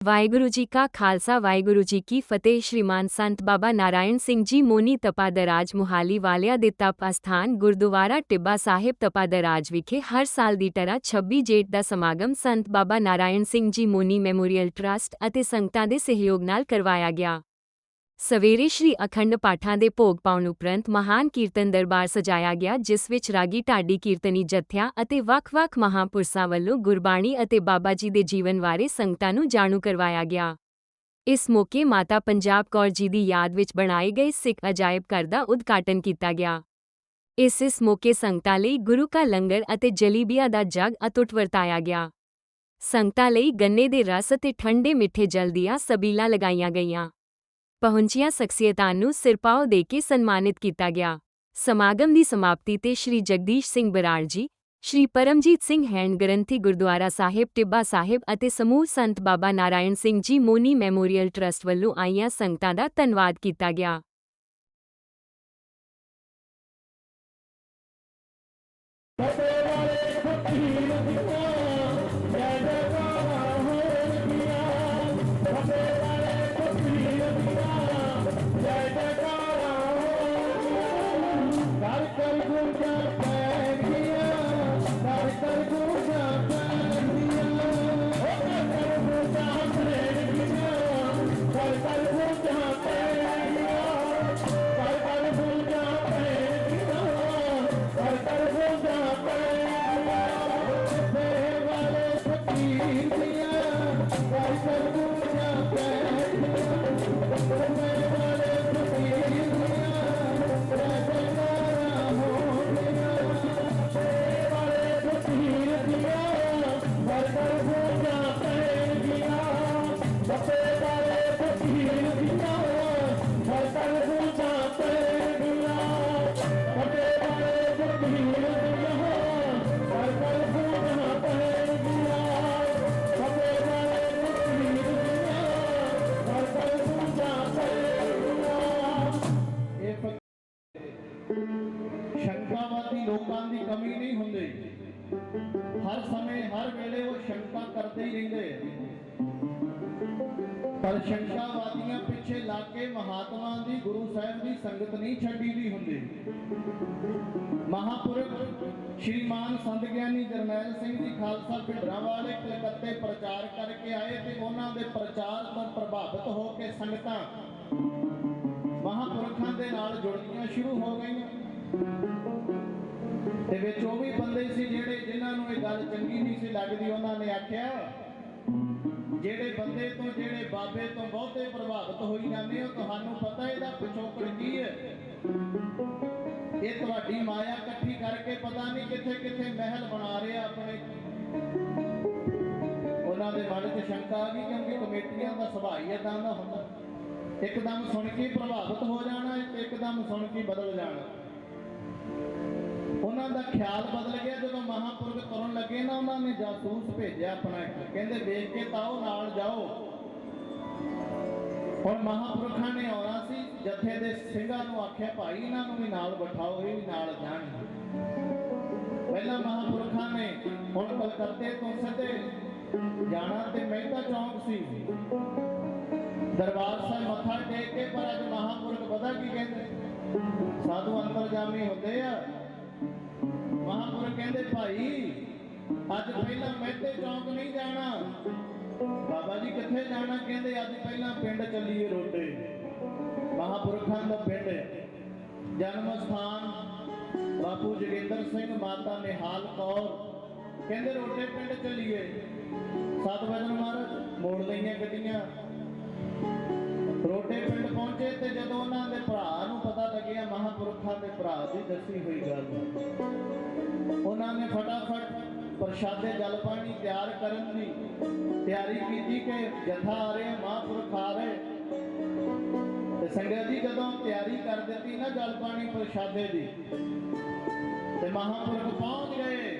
ਵਾਹਿਗੁਰੂ ਜੀ ਕਾ ਖਾਲਸਾ ਵਾਹਿਗੁਰੂ ਜੀ ਕੀ ਫਤਿਹ ਸ਼੍ਰੀਮਾਨ ਸੰਤ ਬਾਬਾ ਨਾਰਾਇਣ ਸਿੰਘ ਜੀ ਮੋਨੀ ਤਪਾਦਰਾਜ ਮੁਹਾਲੀ ਵਾਲਿਆਂ ਦੇ ਤਪ ਅਸਥਾਨ ਗੁਰਦੁਆਰਾ ਟਿੱਬਾ ਸਾਹਿਬ ਤਪਾਦਰਾਜ ਵਿਖੇ ਹਰ ਸਾਲ ਦੀ ਤਰ੍ਹਾਂ 26 ਜੇਠ ਦਾ ਸਮਾਗਮ ਸੰਤ ਬਾਬਾ ਨਾਰਾਇਣ ਸਿੰਘ ਜੀ ਮੋਨੀ ਮੈਮੋਰੀਅਲ ਟਰੱਸਟ ਅਤੇ ਸੰਗਤਾਂ ਦੇ ਸਹਿਯੋਗ ਨਾਲ ਕਰਵਾਇਆ ਗਿਆ ਸਵੇਰੇ ਸ਼੍ਰੀ ਅਖੰਡ ਪਾਠਾਂ ਦੇ ਭੋਗ ਪਾਉਣ ਉਪਰੰਤ ਮਹਾਨ ਕੀਰਤਨ ਦਰਬਾਰ ਸਜਾਇਆ ਗਿਆ, ਜਿਸ ਵਿੱਚ ਰਾਗੀ ਢਾਡੀ ਕੀਰਤਨੀ ਜਥਿਆਂ ਅਤੇ ਵੱਖ-ਵੱਖ ਮਹਾਂਪੁਰਸ਼ਾਂ ਵੱਲੋਂ ਗੁਰਬਾਣੀ ਅਤੇ ਬਾਬਾ ਜੀ ਦੇ ਜੀਵਨ ਬਾਰੇ ਸੰਗਤਾਂ ਨੂੰ ਜਾਣੂ ਕਰਵਾਇਆ ਗਿਆ। ਇਸ ਮੌਕੇ ਮਾਤਾ ਪੰਜਾਬ ਕੌਰ ਜੀ ਦੀ ਯਾਦ ਵਿੱਚ ਬਣਾਏ ਗਏ ਸਿੱਖ ਅਜਾਇਬ ਘਰ ਦਾ ਉਦਘਾਟਨ ਕੀਤਾ ਗਿਆ। ਇਸ ਇਸ ਮੌਕੇ ਸੰਗਤਾਂ ਲਈ ਗੁਰੂ ਕਾ ਲੰਗਰ ਅਤੇ ਜਲੀਬੀਆਂ ਦਾ ਜਗ ਅਤੁੱਟ ਵਰਤਾਇਆ ਗਿਆ। ਸੰਗਤਾਂ ਲਈ ਗੰਨੇ ਦੇ ਰਸ ਅਤੇ ਠੰਡੇ ਮਿੱਠੇ ਜਲ ਦੀਆਂ ਸਬੀਲਾਂ ਲਗਾਈਆਂ ਗਈਆਂ। ਪਹੁੰਚੀਆਂ ਸ਼ਖਸੀਅਤਾਂ ਨੂੰ ਸਿਰਪਾਓ ਦੇ ਕੇ ਸਨਮਾਨਿਤ ਕੀਤਾ ਗਿਆ। ਸਮਾਗਮ ਦੀ ਸਮਾਪਤੀ ਤੇ ਸ਼੍ਰੀ ਜਗਦੀਸ਼ ਸਿੰਘ ਬਰਾੜ ਜੀ, ਸ਼੍ਰੀ ਪਰਮਜੀਤ ਸਿੰਘ ਹੈਂਡ ਗ੍ਰੰਥੀ ਗੁਰਦੁਆਰਾ ਸਾਹਿਬ, ਟਿੱਬਾ ਸਾਹਿਬ ਅਤੇ ਸਮੂਹ ਸੰਤ ਬਾਬਾ ਨਾਰਾਇਣ ਸਿੰਘ ਜੀ ਮੋਨੀ ਮੈਮੋਰੀਅਲ ਟਰੱਸਟ ਵੱਲੋਂ ਆਈਆਂ ਸੰਗਤਾਂ ਦਾ ਧੰਨਵਾਦ ਕੀਤਾ ਗਿਆ। ਪਰ ਪਿੱਛੇ ਲੱਗ ਕੇ ਮਹਾਤਮਾ ਦੀ, ਗੁਰੂ ਸਾਹਿਬ ਦੀ ਸੰਗਤ ਨਹੀਂ ਛੱਡੀ ਦੀ ਹੁੰਦੀ। ਮਹਾਪੁਰਖ ਸ਼੍ਰੀਮਾਨ ਸੰਤ ਗਿਆਨੀ ਜਰਨੈਲ ਸਿੰਘ ਜੀ ਖਾਲਸਾ ਭਿੰਡਰਾਂ ਵਾਲੇ ਕਲਕੱਤੇ ਪ੍ਰਚਾਰ ਕਰਕੇ ਆਏ ਤੇ ਉਹਨਾਂ ਦੇ ਪ੍ਰਚਾਰ ਤੋਂ ਪ੍ਰਭਾਵਿਤ ਹੋ ਕੇ ਸੰਗਤਾਂ ਮਹਾਪੁਰਖਾਂ ਦੇ ਨਾਲ ਜੁੜਨੀਆਂ ਸ਼ੁਰੂ ਹੋ ਗਈਆਂ। ਤੇ ਵਿੱਚ ਉਹ ਵੀ ਬੰਦੇ ਸੀ ਜਿਹੜੇ ਜਿਨ੍ਹਾਂ ਨੂੰ ਇਹ ਗੱਲ ਚੰਗੀ ਨਹੀਂ ਸੀ ਲੱਗਦੀ, ਉਹਨਾਂ ਨੇ ਆਖਿਆ ਜਿਹੜੇ ਬੰਦੇ ਤੋਂ, ਜਿਹੜੇ ਬਾਬੇ ਤੋਂ ਬਹੁਤੇ ਪ੍ਰਭਾਵਿਤ ਹੋਈ ਜਾਂਦੇ ਹੋ, ਤੁਹਾਨੂੰ ਪਤਾ ਇਹਦਾ ਪਿਛੋਕੜ ਕੀ ਹੈ? ਇਹ ਤੁਹਾਡੀ ਮਾਇਆ ਇਕੱਠੀ ਕਰਕੇ ਪਤਾ ਨਹੀਂ ਕਿੱਥੇ ਕਿੱਥੇ ਮਹਿਲ ਬਣਾ ਰਿਹਾ ਆਪਣੇ। ਉਹਨਾਂ ਦੇ ਮਨ 'ਚ ਸ਼ੰਕਾ ਆ ਗਈ ਕਿਉਂਕਿ ਕਮੇਟੀਆਂ ਦਾ ਸੁਭਾਅ ਹੀ ਏਦਾਂ ਦਾ ਹੁੰਦਾ। ਇੱਕਦਮ ਸੁਣ ਕੇ ਪ੍ਰਭਾਵਿਤ ਹੋ ਜਾਣਾ ਤੇ ਇੱਕਦਮ ਸੁਣ ਕੇ ਬਦਲ ਜਾਣਾ। ਉਹਨਾਂ ਦਾ ਖਿਆਲ ਬਦਲ ਗਿਆ, ਜਦੋਂ ਮਹਾਪੁਰਖ ਤੁਰਨ ਲੱਗੇ ਨਾ, ਉਹਨਾਂ ਨੇ ਜਾਸੂਸ ਭੇਜਿਆ ਆਪਣਾ ਕਹਿੰਦੇ ਵੇਖ ਕੇ ਤਾਓ ਨਾਲ ਜਾਓ। ਹੁਣ ਮਹਾਪੁਰਖਾਂ ਨੇ ਆਉਣਾ ਸੀ, ਜਥੇ ਦੇ ਸਿੰਘਾਂ ਨੂੰ ਆਖਿਆ, ਭਾਈ, ਇਹਨਾਂ ਨੂੰ ਵੀ ਨਾਲ ਬਿਠਾਓ, ਇਹ ਵੀ ਨਾਲ ਜਾਣਗੇ। ਪਹਿਲਾਂ ਮਹਾਪੁਰਖਾਂ ਨੇ ਹੁਣ ਕਲਕੱਤੇ ਤੋਂ ਸਿੱਧੇ ਜਾਣਾ ਤੇ ਮਹਿਤਾ ਚੌਂਕ ਸੀ। ਦਰਬਾਰ ਸਾਹਿਬ ਮੱਥਾ ਟੇਕ ਕੇ, ਪਰ ਅੱਜ ਮਹਾਪੁਰਖ ਪਤਾ ਕੀ ਕਹਿੰਦੇ? ਸਾਧੂ ਅੰਤਰਜਾਮੀ ਹੁੰਦੇ ਆ। ਮਹਾਪੁਰਖ ਕਹਿੰਦੇ, ਭਾਈ, ਅੱਜ ਪਹਿਲਾਂ ਮਹਿਤੇ ਚੌਂਕ ਨਹੀਂ ਜਾਣਾ। ਬਾਬਾ ਜੀ ਕਿੱਥੇ ਜਾਣਾ? ਕਹਿੰਦੇ, ਅੱਜ ਪਹਿਲਾਂ ਪਿੰਡ ਚੱਲੀਏ ਰੋਡੇ ਮਹਾਪੁਰਖਾਂ ਦਾ ਪਿੰਡ ਜਨਮ ਸਥਾਨ ਬਾਪੂ ਜੋਗਿੰਦਰ ਸਿੰਘ, ਮਾਤਾ ਨਿਹਾਲ ਕੌਰ। ਕਹਿੰਦੇ ਰੋਡੇ ਪਿੰਡ ਚੱਲੀਏ। ਸਤ ਵਜਨ ਮਹਾਰਾਜ, ਮੋੜ ਲਈਆਂ ਗੱਡੀਆਂ। ਰੋਡੇ ਪਿੰਡ ਪਹੁੰਚੇ ਤੇ ਜਦੋਂ ਉਹਨਾਂ ਦੇ ਭਰਾ ਨੂੰ ਪਤਾ ਲੱਗਿਆ, ਮਹਾਪੁਰਖਾਂ ਦੇ ਭਰਾ ਦੀ ਦੱਸੀ ਹੋਈ ਗੱਲ। ਉਹਨਾਂ ਨੇ ਫਟਾਫਟ ਪ੍ਰਸ਼ਾਦੇ, ਜਲ ਪਾਣੀ ਤਿਆਰ ਕਰਨ ਦੀ ਤਿਆਰੀ ਕੀਤੀ ਕਿ ਜਥਾ ਆ ਰਿਹਾ, ਮਹਾਪੁਰਖ ਆ ਰਹੇ। ਤੇ ਸੰਗਤ ਜੀ ਜਦੋਂ ਤਿਆਰੀ ਕਰ ਦਿੱਤੀ ਨਾ ਜਲ ਪਾਣੀ ਪ੍ਰਸ਼ਾਦੇ ਦੀ, ਤੇ ਮਹਾਪੁਰਖ ਪਹੁੰਚ ਗਏ।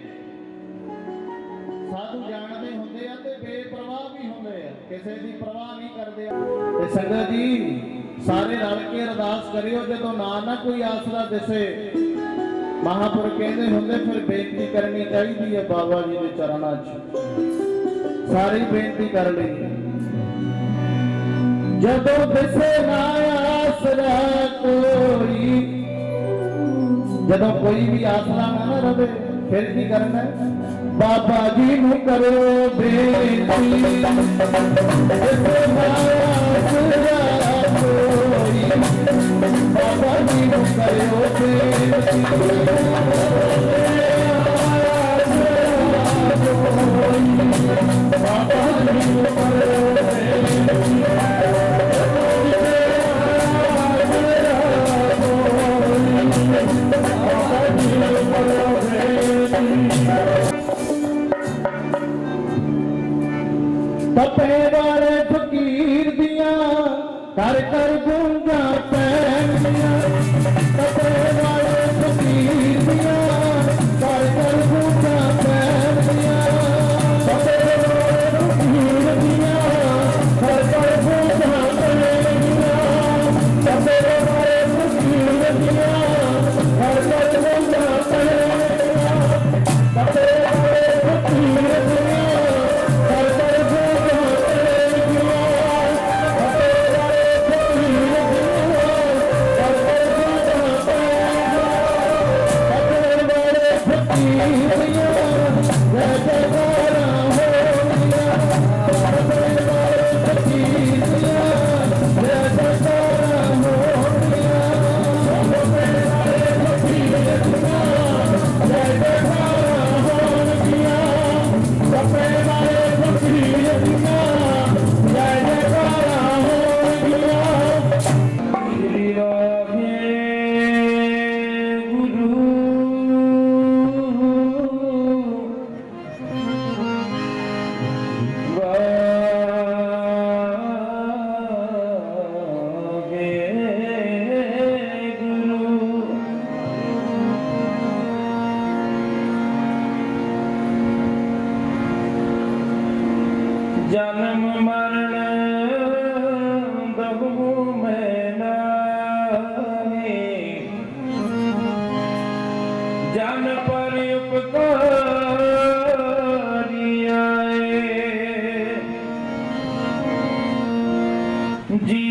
ਸਾਧੂ ਜਾਣਦੇ ਹੁੰਦੇ ਆ ਤੇ ਬੇਪਰਵਾਹ ਵੀ ਹੁੰਦੇ ਆ। ਕਿਸੇ ਦੀ ਪਰਵਾਹ ਨਹੀਂ ਕਰਦੇ ਆ। ਤੇ ਸੰਗਤ ਜੀ, ਸਾਰੇ ਰਲ ਕੇ ਅਰਦਾਸ ਕਰਿਓ, ਜਦੋਂ ਨਾ ਨਾ ਕੋਈ ਆਸਰਾ ਦਿਸੇ। ਮਹਾਪੁਰ ਕਹਿੰਦੇ ਹੁੰਦੇ, ਫਿਰ ਬੇਨਤੀ ਕਰਨੀ ਚਾਹੀਦੀ ਹੈ ਬਾਬਾ ਜੀ ਦੇ ਚਰਨਾਂ 'ਚ। ਸਾਰੀ ਬੇਨਤੀ ਕਰ ਲਈ। ਜਦੋਂ ਦਿਸੇ ਨਾ ਆਸਰਾ ਕੋਈ, ਜਦੋਂ ਕੋਈ ਵੀ ਆਸਰਾ ਨਾ ਰਵੇ, ਫਿਰ ਕੀ ਕਰਨਾ ਬਾਬਾ ਜੀ ਨੂੰ ਕਰੋ ਬੇਨਤੀ। ਜਿੱਥੇ ਮਾਇਆ ਸੁਰਾ ਕੋਈ ਬਾਬਾ ਜੀ ਨੂੰ ਕਰੋ ਬੇਨਤੀ ਬਾਬਾ ਜੀ ਨੂੰ ਫਤਿਹਵਾਰ ਫਕੀਰ ਦੀਆਂ ਕਰ ਕਰ ਗੂੰਜਾਂ जी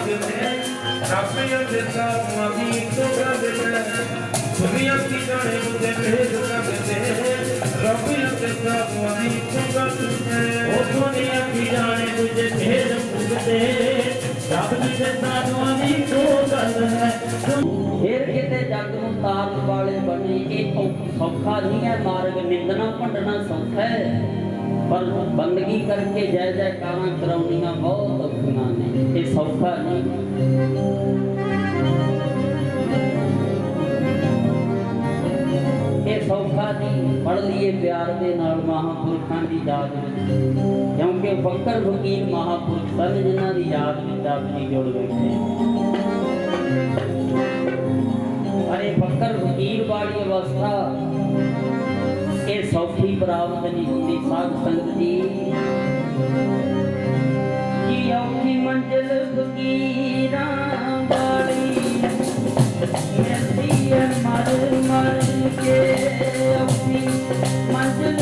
ਲੱਗਦੇ ਰੱਬ ਅੰਦਰਤਾ ਮਾਮੀ ਤੋਂ ਲੱਗਦੇ ਦੁਨੀਆ ਕੀ ਜਾਣੇ ਮੁਝੇ ਭੇਜ ਕਰਦੇ ਰੱਬ ਅੰਦਰਤਾ ਮਾਮੀ ਤੋਂ ਲੱਗਦੇ ਉਹ ਦੁਨੀਆ ਕੀ ਜਾਣੇ ਮੁਝੇ ਭੇਜ ਕਰਦੇ ਰੱਬ ਅੰਦਰਤਾ ਮਾਮੀ ਤੋਂ ਲੱਗਦੇ ਫਿਰ ਕਿਤੇ ਜੱਗ ਨੂੰ ਤਾਰਨ ਵਾਲੇ ਬਣੇ ਇਹ ਔਖਾ ਨਹੀਂ ਹੈ, ਮਾਰਗ ਨਿੰਦਣਾ, ਭੰਡਣਾ ਸੌਖਾ ਹੈ। ਪਰ ਬੰਦਗੀ ਕਰਕੇ ਜੈ ਜੈਕਾਰਾਂ ਕਰਾਉਣੀਆਂ ਬਹੁਤ ਔਖੀਆਂ ਨੇ, ਇਹ ਸੌਖਾ ਨਹੀਂ। ਇਹ ਪਿਆਰ ਦੇ ਨਾਲ ਮਹਾਪੁਰਖਾਂ ਦੀ ਯਾਦ ਵਿੱਚ। ਕਿਉਂਕਿ ਫਕਰ ਫਕੀਰ ਮਹਾਪੁਰਖ ਸਨ ਜਿਨ੍ਹਾਂ ਦੀ ਯਾਦ ਵਿੱਚ ਆਪ ਜੀ ਜੁੜ ਬੈਠੇ ਅਰੇ ਫਕਰ ਫਕੀਰ ਵਾਲੀ ਅਵਸਥਾ ਸੌਖੀ ਪ੍ਰਾਪਤ ਨਹੀਂ ਹੁੰਦੀ, ਸਾਧ ਸੰਗਤ ਜੀ ਕੀ ਔਖੀ ਮੰਜ਼ਲ ਫਕੀਰਾਂ ਵਾਲੀ, ਮਿਲਦੀ ਹੈ ਮਰ ਮਰ ਕੇ ਔਖੀ ਮੰਜ਼ਲ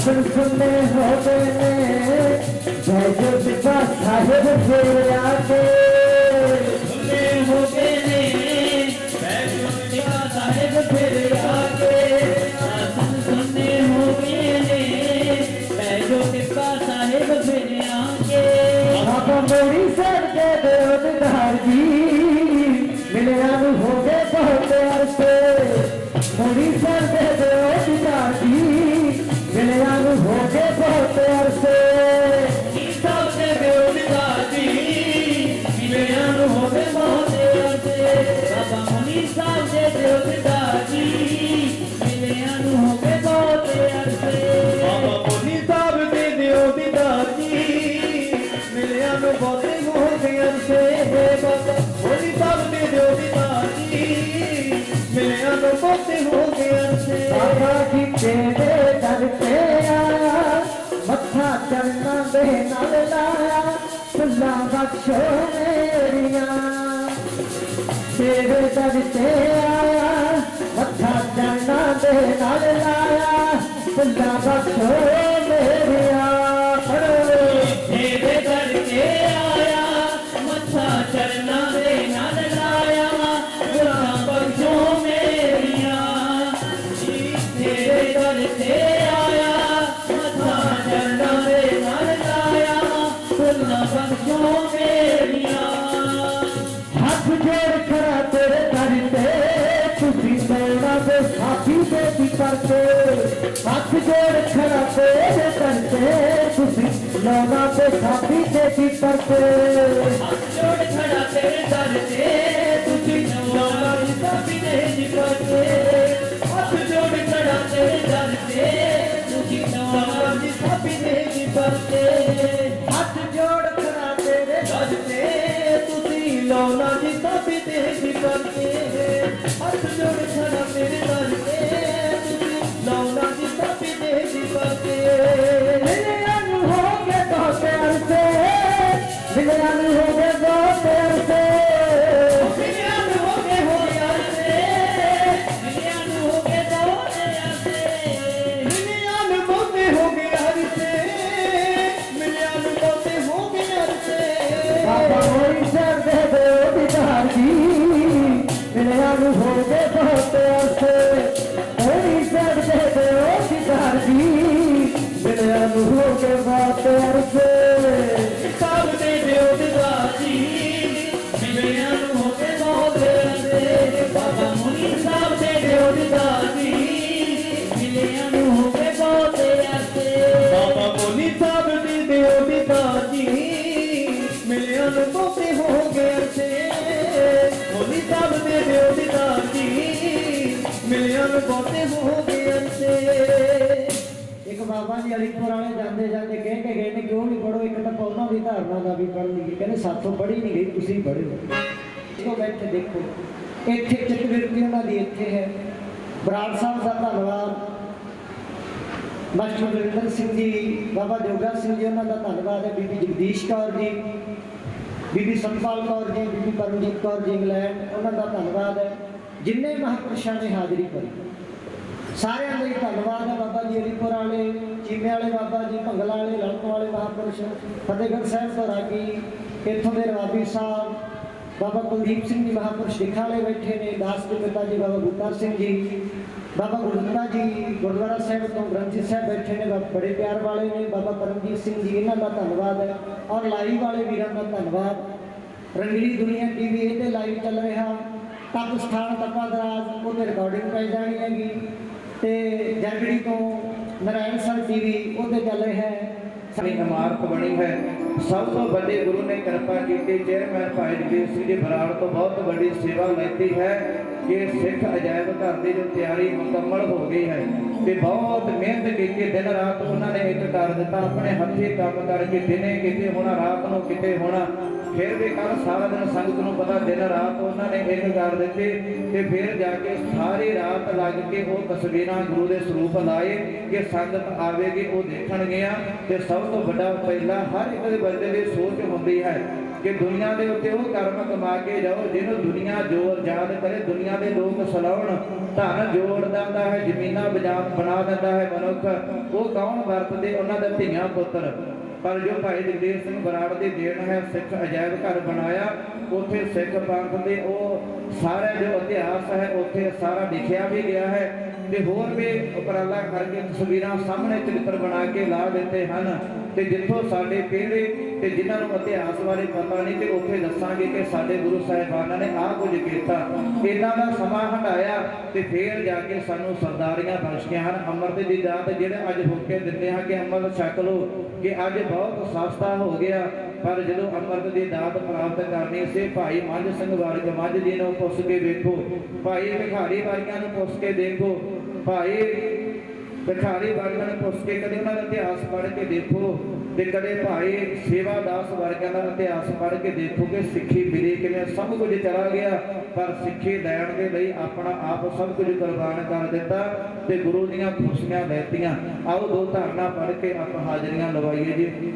ভাষণ শুনলে হবে। জয় জয় সাহেব ফিরে আসে। ਤੇਰੇ ਦਰ ਤੇ ਆਇਆ ਮੱਥਾ ਚੜਨਾ ਦੇ ਨਾਲ ਲਾਇਆ ਫੁੱਲਾਂ ਬਖਸ਼ੋ ਮੇਰੀਆਂ। ਤੇਰੇ ਦਰ ਤੇ ਆਇਆ ਮੱਥਾ ਚੜਨਾ ਦੇ ਨਾਲ ਲਾਇਆ ਫੁੱਲਾਂ ਬਖਸ਼ੋ ਮੇਰੀਆਂ। ਮੇਰੀਆਂ ਹੱਥ ਜੋੜ ਖੜਾ ਤੇਰੇ ਦਰ ਤੇ ਤੁਸੀਂ ਸੋਣਾ ਦੇ ਸਾਥੀ ਬੇਟੀ ਹੱਥ ਜੋੜ ਖੜਾ ਤੇਰੇ ਦਰ ਤੇ ਤੁਸੀਂ ਲੋਨਾ ਦੇ ਸਾਥੀ ਬੇਟੀ ਕਰਦੇ ਜੋੜ ਖੜਾ ਤੇਰੇ ਦਰ ਨੇ ਜਿਪਰਦੇ ਮਿਲਿਆ ਨੂੰ ਹੋ ਗਏ ਬਹੁਤ ਅਰਸੇ ਹੋਈ ਸਰ ਦੇ ਦਿਓ ਜੀ ਮਿਲਿਆ ਨੂੰ ਹੋ ਬਹੁਤ ਅਰਸੇ ਬਾਬਾ ਜੀ ਅਲੀਪੁਰ ਵਾਲੇ ਜਾਂਦੇ ਜਾਂਦੇ ਕਹਿ ਕੇ ਗਏ ਨੇ, ਕਿਉਂ ਨਹੀਂ ਪੜੋ ਇੱਕ ਤਾਂ ਪੌਣਾ ਦੀ ਧਾਰਨਾ ਦਾ ਵੀ ਪੜ੍ਹ ਲਈ ਕਹਿੰਦੇ ਸਾਥੋਂ ਪੜ੍ਹੀ ਨਹੀਂ ਗਈ, ਤੁਸੀਂ ਪੜ੍ਹੋ ਇਹੋ ਬੈਠੇ ਦੇਖੋ, ਇੱਥੇ ਚਿਤਵਿਰਤੀ ਉਹਨਾਂ ਦੀ ਇੱਥੇ ਹੈ। ਬਰਾੜ ਸਾਹਿਬ ਦਾ ਧੰਨਵਾਦ। ਮਾਸਟਰ ਗੁਰਿੰਦਰ ਸਿੰਘ ਜੀ, ਬਾਬਾ ਜੋਗਾ ਸਿੰਘ ਜੀ, ਉਹਨਾਂ ਦਾ ਧੰਨਵਾਦ ਹੈ। ਬੀਬੀ ਜਗਦੀਸ਼ ਕੌਰ ਜੀ, ਬੀਬੀ ਸੰਤਪਾਲ ਕੌਰ ਜੀ, ਬੀਬੀ ਪਰਮਜੀਤ ਕੌਰ ਜੀ, ਇੰਗਲੈਂਡ, ਉਹਨਾਂ ਦਾ ਧੰਨਵਾਦ ਹੈ। ਜਿੰਨੇ ਮਹਾਂਪੁਰਸ਼ਾਂ ਨੇ ਹਾਜ਼ਰੀ ਭਰੀ। ਸਾਰਿਆਂ ਲਈ ਧੰਨਵਾਦ ਹੈ ਬਾਬਾ ਜੀ ਅਲੀਪੁਰ ਵਾਲੇ, ਚੀਮੇ ਵਾਲੇ ਬਾਬਾ ਜੀ, ਭੰਗਲਾ ਵਾਲੇ ਲੜਕ ਵਾਲੇ, ਮਹਾਂਪੁਰਸ਼, ਫਤਿਹਗੜ੍ਹ ਸਾਹਿਬ ਤੋਂ ਰਾਗੀ, ਇੱਥੋਂ ਦੇ ਰਵਾਬੀ ਸਾਹਿਬ, ਬਾਬਾ ਕੁਲਦੀਪ ਸਿੰਘ ਜੀ ਮਹਾਂਪੁਰਸ਼ ਦਿਖਾ ਵਾਲੇ ਬੈਠੇ ਨੇ, ਦਾਸ ਦੇ ਪਿਤਾ ਜੀ, ਬਾਬਾ ਬੂਟਾ ਸਿੰਘ ਜੀ, ਬਾਬਾ ਗੁਰਦੁਆਰਾ ਜੀ, ਗੁਰਦੁਆਰਾ ਸਾਹਿਬ ਤੋਂ ਗ੍ਰੰਥੀ ਸਾਹਿਬ ਬੈਠੇ ਨੇ, ਬਾਬਾ ਬੜੇ ਪਿਆਰ ਵਾਲੇ ਨੇ, ਬਾਬਾ ਪਰਮਜੀਤ ਸਿੰਘ ਜੀ, ਇਹਨਾਂ ਦਾ ਧੰਨਵਾਦ ਹੈ, ਔਰ ਲਾਈਵ ਵਾਲੇ ਵੀਰਾਂ ਦਾ ਧੰਨਵਾਦ। ਰੰਗੀਲੀ ਦੁਨੀਆ ਟੀਵੀ ਇਹ ਤੇ ਲਾਈਵ ਚੱਲ ਰਿਹਾ, ਤਪ ਸਥਾਨ ਤਪਾ ਦਰਾਜ ਉਹਤੇ ਰਿਕਾਰਡਿੰਗ ਪੈ ਜਾਣੀ ਹੈਗੀ। ਤੇ ਜਗੜੀ ਤੋਂ ਨਰਾਇਣ ਸਰ ਟੀਵੀ ਉਹਤੇ ਚੱਲ ਰਿਹਾ ਹੈ। ਸਾਡੀ ਇਮਾਰਤ ਬਣੀ ਹੈ। ਸਭ ਤੋਂ ਵੱਡੇ ਗੁਰੂ ਨੇ ਕਿਰਪਾ ਕੀਤੀ। ਚੇਅਰਮੈਨ ਭਾਈ ਜਗਦੀਪ ਸਿੰਘ ਜੀ, ਬਰਾੜ ਤੋਂ ਬਹੁਤ ਵੱਡੀ ਸੇਵਾ ਲੈਤੀ ਹੈ। ਕਿ ਸਿੱਖ ਅਜਾਇਬ ਘਰ ਦੀ ਜੋ ਤਿਆਰੀ ਮੁਕੰਮਲ ਹੋ ਗਈ ਹੈ ਤੇ ਬਹੁਤ ਮਿਹਨਤ ਕੀਤੀ, ਦਿਨ ਰਾਤ ਉਹਨਾਂ ਨੇ ਇੱਕ ਕਰ ਦਿੱਤਾ, ਆਪਣੇ ਹੱਥੀਂ ਕੰਮ ਕਰਕੇ ਦਿਨੇ ਕਿਤੇ ਹੋਣਾ, ਰਾਤ ਨੂੰ ਕਿਤੇ ਹੋਣਾ, ਫਿਰ ਵੀ ਕੱਲ ਸਾਰਾ ਦਿਨ ਸੰਗਤ ਨੂੰ ਪਤਾ ਦਿਨ ਰਾਤ ਉਹਨਾਂ ਨੇ ਇੱਕ ਕਰ ਦਿੱਤੇ ਤੇ ਫਿਰ ਜਾ ਕੇ ਸਾਰੀ ਰਾਤ ਲੱਗ ਕੇ ਉਹ ਤਸਵੀਰਾਂ ਗੁਰੂ ਦੇ ਸਰੂਪ ਲਾਏ ਕਿ ਸੰਗਤ ਆਵੇਗੀ, ਉਹ ਦੇਖਣਗੀਆਂ ਤੇ ਸਭ ਤੋਂ ਵੱਡਾ ਪਹਿਲਾ ਹਰ ਇੱਕ ਦੇ ਬੰਦੇ ਦੀ ਸੋਚ ਹੁੰਦੀ ਹੈ ਕਿ ਦੁਨੀਆ ਦੇ ਉੱਤੇ ਉਹ ਕਰਮ ਕਮਾ ਕੇ ਜਾਓ, ਜਿਹਨੂੰ ਦੁਨੀਆ ਜੋਰ ਯਾਦ ਕਰੇ। ਦੁਨੀਆ ਦੇ ਲੋਕ ਸਲਾਉਣ, ਧਨ ਜੋੜ ਦਿੰਦਾ ਹੈ, ਜ਼ਮੀਨਾਂ ਬਜਾ, ਬਣਾ ਦਿੰਦਾ ਹੈ ਮਨੁੱਖ। ਉਹ ਕੌਣ ਵਰਤਦੇ? ਉਹਨਾਂ ਦੇ ਧੀਆਂ ਪੁੱਤਰ। ਪਰ ਜੋ ਭਾਈ ਜਗਦੀਪ ਸਿੰਘ ਬਰਾੜ ਦੀ ਦੇਣ ਹੈ, ਸਿੱਖ ਅਜਾਇਬ ਘਰ ਬਣਾਇਆ, ਉੱਥੇ ਸਿੱਖ ਪੰਥ ਦੇ ਉਹ ਸਾਰਾ ਜੋ ਇਤਿਹਾਸ ਹੈ, ਉੱਥੇ ਸਾਰਾ ਲਿਖਿਆ ਵੀ ਗਿਆ ਹੈ। ਤੇ ਹੋਰ ਵੀ ਉਪਰਾਲਾ ਕਰਕੇ ਤਸਵੀਰਾਂ ਸਾਹਮਣੇ ਚਿੱਤਰ ਬਣਾ ਕੇ ਲਾ ਦਿੱਤੇ ਹਨ। ਤੇ ਜਿੱਥੋਂ ਸਾਡੇ ਪੀੜ੍ਹੇ ਤੇ ਜਿਨ੍ਹਾਂ ਨੂੰ ਇਤਿਹਾਸ ਬਾਰੇ ਪਤਾ ਨਹੀਂ, ਤੇ ਉੱਥੇ ਦੱਸਾਂਗੇ ਕਿ ਸਾਡੇ ਗੁਰੂ ਸਾਹਿਬਾਨਾਂ ਨੇ ਆਹ ਕੁਝ ਕੀਤਾ। ਇਹਨਾਂ ਦਾ ਸਮਾਂ ਹਟਾਇਆ ਤੇ ਫੇਰ ਜਾ ਕੇ ਸਾਨੂੰ ਸਰਦਾਰੀਆਂ ਬਖਸ਼ੀਆਂ ਹਨ। ਅੰਮ੍ਰਿਤ ਦੀ ਦਾਤ ਜਿਹੜੇ ਅੱਜ ਹੁੱਕੇ ਦਿੰਦੇ ਹਾਂ ਕਿ ਅੰਮ੍ਰਿਤ ਛਕ ਲਓ, ਕਿ ਅੱਜ ਬਹੁਤ ਸਸਤਾ ਹੋ ਗਿਆ। ਪਰ ਜਦੋਂ ਅੰਮ੍ਰਿਤ ਦੀ ਦਾਤ ਪ੍ਰਾਪਤ ਕਰਨੀ ਸੀ ਭਾਈ ਮੰਝ ਸਿੰਘ ਵਾਰਗ, ਮੰਝ ਜੀ ਨੂੰ ਪੁੱਛ ਕੇ ਵੇਖੋ, ਭਾਈ ਭਿਖਾਰੀ ਵਾਰੀਆਂ ਨੂੰ ਪੁੱਛ ਕੇ ਦੇਖੋ, ਭਾਈ ਭਿਖਾਰੀ ਵਾਰੀਆਂ ਨੂੰ ਪੁੱਛ ਕੇ ਕਦੇ ਉਹਨਾਂ ਦਾ ਇਤਿਹਾਸ ਪੜ੍ਹ ਕੇ ਦੇਖੋ ਤੇ ਕਦੇ ਭਾਈ ਸੇਵਾ ਦਾਸ ਵਰਗਿਆਂ ਦਾ ਇਤਿਹਾਸ ਪੜ੍ਹ ਕੇ ਦੇਖੋ ਕਿ ਸਿੱਖੀ ਮਿਲੀ ਕਿਵੇਂ, ਸਭ ਕੁਝ ਚਲਾ ਗਿਆ, ਪਰ ਸਿੱਖੀ ਲੈਣ ਦੇ ਲਈ ਆਪਣਾ ਆਪ ਸਭ ਕੁਝ ਕੁਰਬਾਨ ਕਰ ਦਿੱਤਾ ਤੇ ਗੁਰੂ ਦੀਆਂ ਖੁਸ਼ੀਆਂ ਲੈਤੀਆਂ। ਆਓ ਦੋ ਧਾਰਨਾ ਪੜ੍ਹ ਕੇ ਆਪਾਂ ਹਾਜ਼ਰੀਆਂ ਲਵਾਈਏ ਜੀ।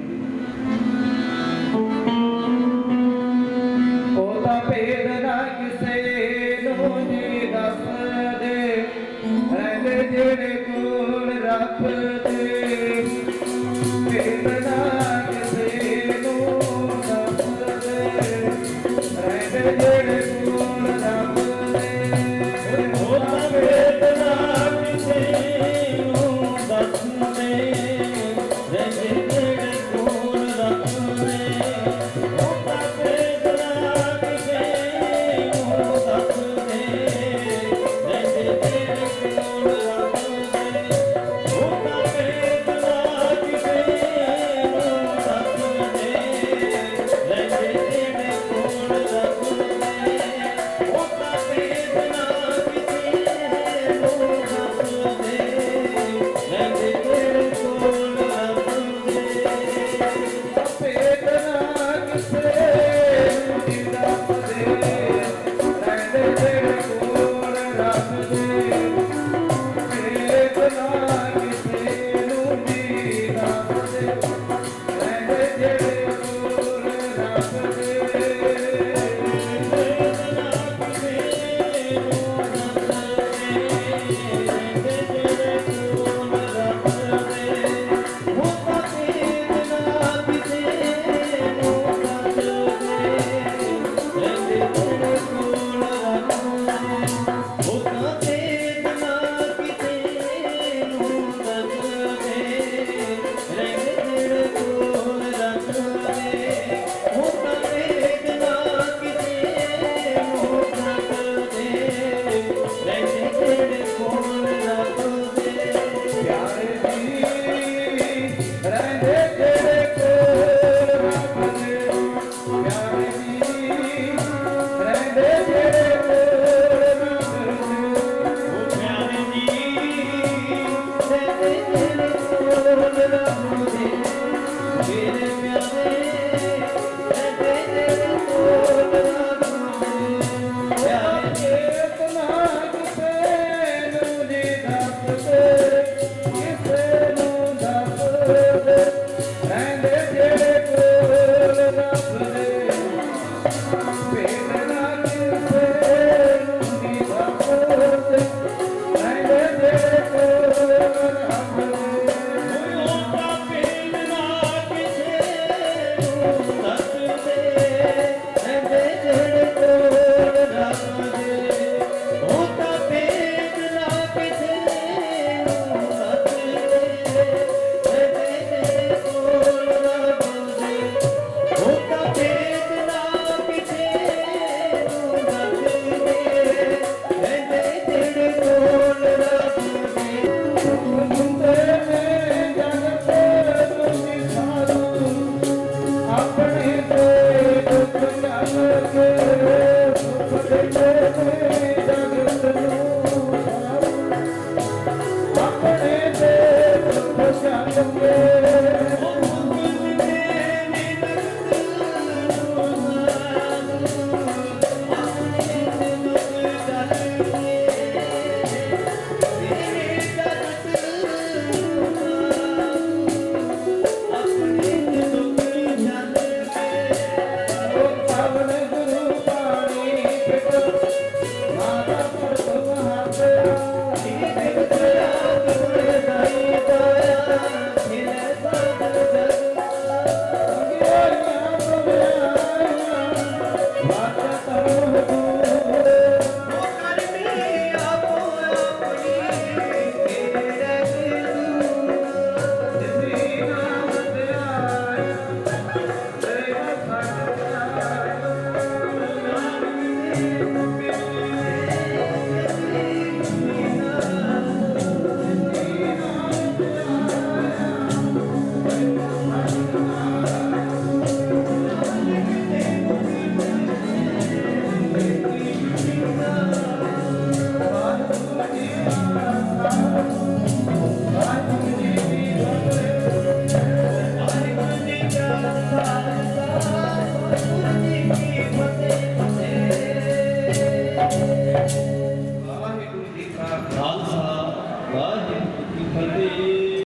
ਆਪਣੇ ਤੇ ਦੁੱਖ ਚੱਲ ਕੇ